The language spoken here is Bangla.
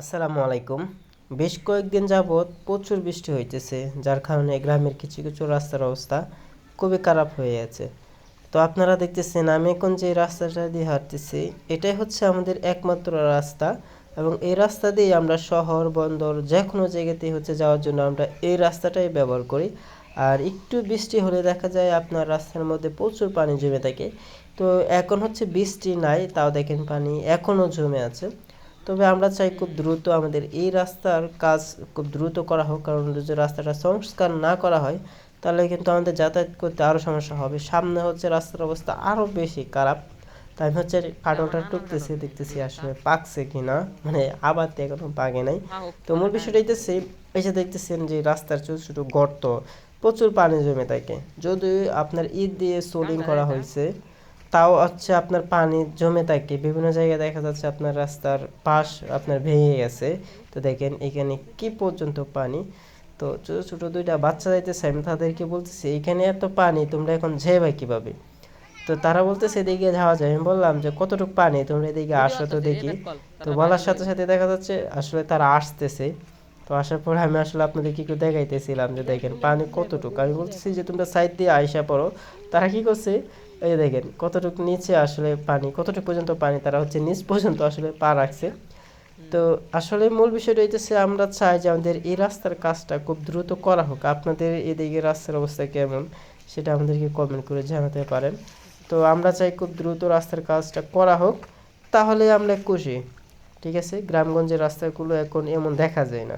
আসসালামু আলাইকুম। বেশ কয়েকদিন যাবৎ প্রচুর বৃষ্টি হইতেছে, যার কারণে গ্রামের কিছু কিছু রাস্তার অবস্থা খুবই খারাপ হয়ে আছে। তো আপনারা দেখতেছেন, আমি এখন যে রাস্তাটা দিয়ে হাঁটতেছি, এটাই হচ্ছে আমাদের একমাত্র রাস্তা এবং এই রাস্তা দিয়ে আমরা শহর, বন্দর যে কোনো জায়গাতেই হচ্ছে যাওয়ার জন্য আমরা এই রাস্তাটাই ব্যবহার করি। আর একটু বৃষ্টি হলে দেখা যায় আপনার রাস্তার মধ্যে প্রচুর পানি জমে থাকে। তো এখন হচ্ছে বৃষ্টি নাই, তাও দেখেন পানি এখনও জমে আছে। তবে আমরা চাই খুব দ্রুত আমাদের এই রাস্তার কাজ খুব দ্রুত করা হোক কারণ যদি রাস্তাটা সংস্কার না করা হয় তাহলে কিন্তু আমাদের যাতায়াত করতে আরও সমস্যা হবে। সামনে হচ্ছে রাস্তার অবস্থা আরও বেশি খারাপ। তাই আমি হচ্ছে কাটলটা টুকতেছি দেখতেছি আসলে পাকছে কিনা মানে আবার তো এখনও পাকে নাই। তো মূল বিষয়টা হইতেছে এসে দেখতেছেন যে রাস্তার ছোট ছোট গর্ত প্রচুর পানি জমে থাকে। যদি আপনার ঈদ দিয়ে সোলিং করা হয়েছে তাও হচ্ছে আপনার পানি জমে থাকে বিভিন্ন জায়গায় দেখা যাচ্ছে আপনার রাস্তার পাশ আপনার ভেঙে গেছে। তো দেখেন এখানে কি পর্যন্ত পানি? তো ছোট ছোট দুইটা বাচ্চা যাইতেছে আমি তাদেরকে বলতেছি এখানে এত পানি তোমরা এখন যাইবা কীভাবে? তো তারা বলতেছে এদিকে যাওয়া যায়। আমি বললাম যে কতটুকু পানি? তোমরা এদিকে আসো তো দেখি। তো বলার সাথে সাথে দেখা যাচ্ছে আসলে তারা আসতেছে। তো আসার পরে আমি আসলে আপনাদেরকে একটু দেখাইতেছিলাম যে দেখেন পানি কতটুকু? আমি বলতেছি যে তোমরা সাইড দিয়ে আইসা পড়ো। তারা কি করছে এই দেখেন, কতটুকু নিচে আসলে পানি, কতটুকু পর্যন্ত পানি তারা হচ্ছে নিচ পর্যন্ত আসলে পা রাখছে। তো আসলে মূল বিষয়টা হইতেছে আমরা চাই যে আমাদের এই রাস্তার কাজটা খুব দ্রুত করা হোক। আপনাদের এদিকে রাস্তার অবস্থা কেমন সেটা আমাদেরকে কমেন্ট করে জানাতে পারেন। তো আমরা চাই খুব দ্রুত রাস্তার কাজটা করা হোক, তাহলে আমরা খুশি। ঠিক আছে? গ্রামগঞ্জের রাস্তাগুলো এখন এমন দেখা যায় না।